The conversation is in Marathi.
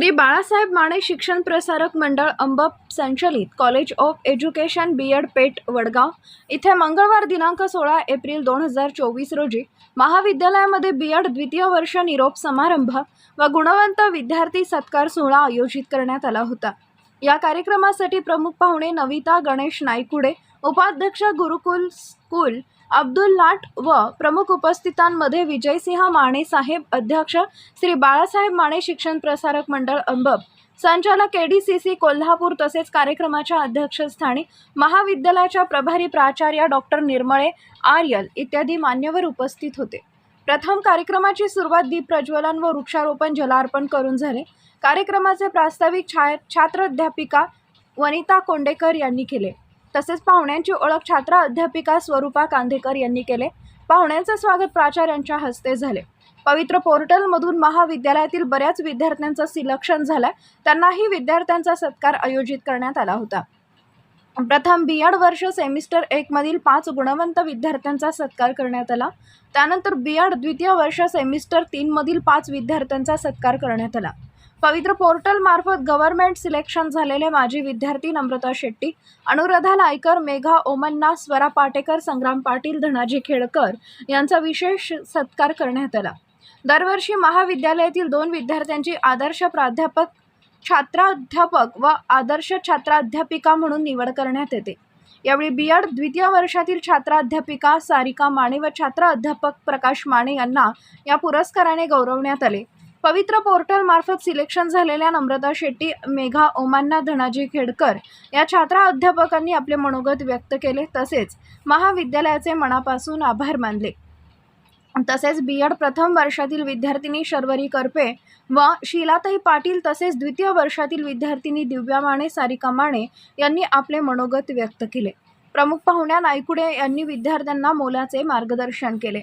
श्री बाळासाहेब माने शिक्षण प्रसारक मंडळ अंबप संचलित college of education B Ed Peth Vadgaon. इथे मंगळवार दिनांक सोळा एप्रिल दोन हजार चोवीस रोजी महाविद्यालयामध्ये बी एड द्वितीय वर्ष निरोप समारंभ व गुणवंत विद्यार्थी सत्कार सोहळा आयोजित करण्यात आला होता. या कार्यक्रमासाठी प्रमुख पाहुणे नविता गणेश नायकुडे उपाध्यक्ष गुरुकुल स्कूल अब्दुल लाट व प्रमुख उपस्थितांमध्ये विजयसिंह माने साहेब अध्यक्ष श्री बाळासाहेब माने शिक्षण प्रसारक मंडळ अंबब. संचालक A D C C Kolhapur तसेच कार्यक्रमाच्या अध्यक्षस्थानी महाविद्यालयाच्या प्रभारी प्राचार्य डॉक्टर निर्मळे आर्यल इत्यादी मान्यवर उपस्थित होते. प्रथम कार्यक्रमाची सुरुवात दीप प्रज्वलन व वृक्षारोपण जलार्पण करून झाले. कार्यक्रमाचे प्रास्ताविक छाया छात्राध्यापिका वनिता कोंडेकर यांनी केले. तसेच पाहुण्यांची ओळख छात्रा अध्यापिका स्वरूपा कांदेकर यांनी केले. पाहुण्यांचे स्वागत प्राचार्यांच्या हस्ते झाले. पवित्र पोर्टलमधून महाविद्यालयातील बऱ्याच विद्यार्थ्यांचं सिलेक्शन झालं त्यांनाही विद्यार्थ्यांचा सत्कार आयोजित करण्यात आला होता. प्रथम बी एड वर्ष सेमिस्टर एकमधील पाच गुणवंत विद्यार्थ्यांचा सत्कार करण्यात आला. त्यानंतर बी एड द्वितीय वर्ष सेमिस्टर तीनमधील पाच विद्यार्थ्यांचा सत्कार करण्यात आला. पवित्र पोर्टलमार्फत गव्हर्नमेंट सिलेक्शन झालेले माजी विद्यार्थी नम्रता शेट्टी अनुराधा लायकर मेघा ओमन्ना स्वरा पाटेकर संग्राम पाटील धनाजी खेडकर यांचा विशेष सत्कार करण्यात आला. दरवर्षी महाविद्यालयातील दोन विद्यार्थ्यांची आदर्श प्राध्यापक छात्राध्यापक व आदर्श छात्राध्यापिका म्हणून निवड करण्यात येते. यावेळी बी एड द्वितीय वर्षातील छात्राध्यापिका सारिका माने व छात्र अध्यापक प्रकाश माने यांना या पुरस्काराने गौरवण्यात आले. पवित्र पोर्टल मार्फत सिलेक्शन झालेल्या नम्रता शेट्टी मेघा ओमान्ना धनाजी खेडकर या छात्रा अध्यापकांनी आपले मनोगत व्यक्त केले. तसेच महाविद्यालयाचे मनापासून आभार मानले. तसेच बी एड प्रथम वर्षातील विद्यार्थिनी शर्वरी करपे व शीलाताई पाटील तसेच द्वितीय वर्षातील विद्यार्थिनी दिव्या माने सारिका माने यांनी आपले मनोगत व्यक्त केले. प्रमुख पाहुण्या नायकुडे यांनी विद्यार्थ्यांना मोलाचे मार्गदर्शन केले.